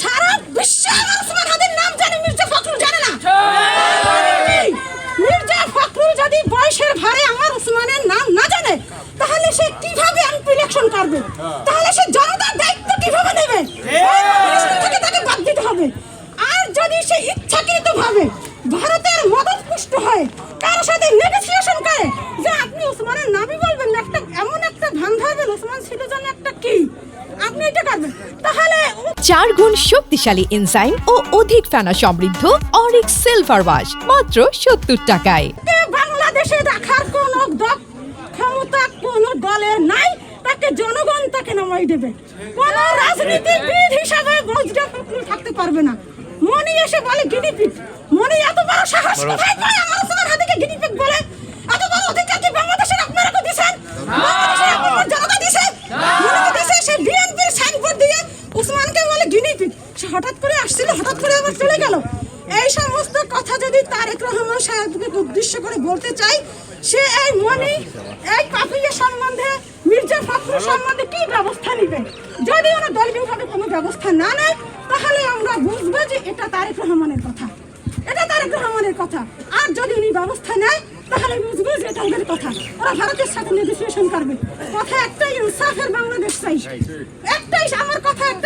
সারা বিশ্বে আমার ওসমান হাদির নাম জানে মির্জা ফখরুল জানে না। মির্জা ফখরুল যদি বয়সের ভারে আমার ওসমানের নাম না জানে তাহলে সে কীভাবে এমপি ইলেকশন করবে তাহলে সে জনতার দায়িত্ব কীভাবে নেবে? থেকে তাকে বাদ দিতে হবে। আর যদি সে ইচ্ছাকৃত ভাবে ভারতের মদত পুষ্ট হয় কারোর সাথে নেগোসিয়েশন করে যে আপনি ওসমানের নামই বলবেন না একটা এমন একটা ওসমান ছিল যেন একটা কি? আপনি এটা করবেন তাহলে চার গুণ শক্তিশালী এনজাইম ও অধিক ফেনা সমৃদ্ধ অরিক সিলভার ওয়াশ মাত্র সত্তর টাকায়। বাংলাদেশে রাখার কোন ক্ষমতা কোন দলের নাই তাকে জনগণ তাকে নামাই দেবে। কোন রাজনীতিবিদ হিসাবে বজরা থাকতে পারবে না। মনি এসে বলে গিনিপিগ মনি এত বড় সাহস কোথায় পায়? সে হঠাৎ করে আসছিল? হঠাৎ করে আবার চলে গেল? এই সমস্ত কথা যদি তারেক রহমান সাহেবকে উদ্দেশ্য করে বলতে চাই সে এই মনি, এই কাপিয়া সম্বন্ধে, মির্জা ফখরুল সম্বন্ধে কি ব্যবস্থা নেবে? যদি ওরা দলীয়ভাবে কোনো ব্যবস্থা না নেয়, তাহলে আমরা বুঝব যে এটা তারেক রহমানের কথা। এটা তারেক রহমানের কথা। আর যদি উনি ব্যবস্থা নেয়, তাহলে বুঝব যে এটা ওদের কথা। ওরা ভারতের সাথে নেগোসিয়েশন করবে। কথা একটাই, ইনসাফের বাংলাদেশ চাই। একটাই, আমার কথা ইনসাফের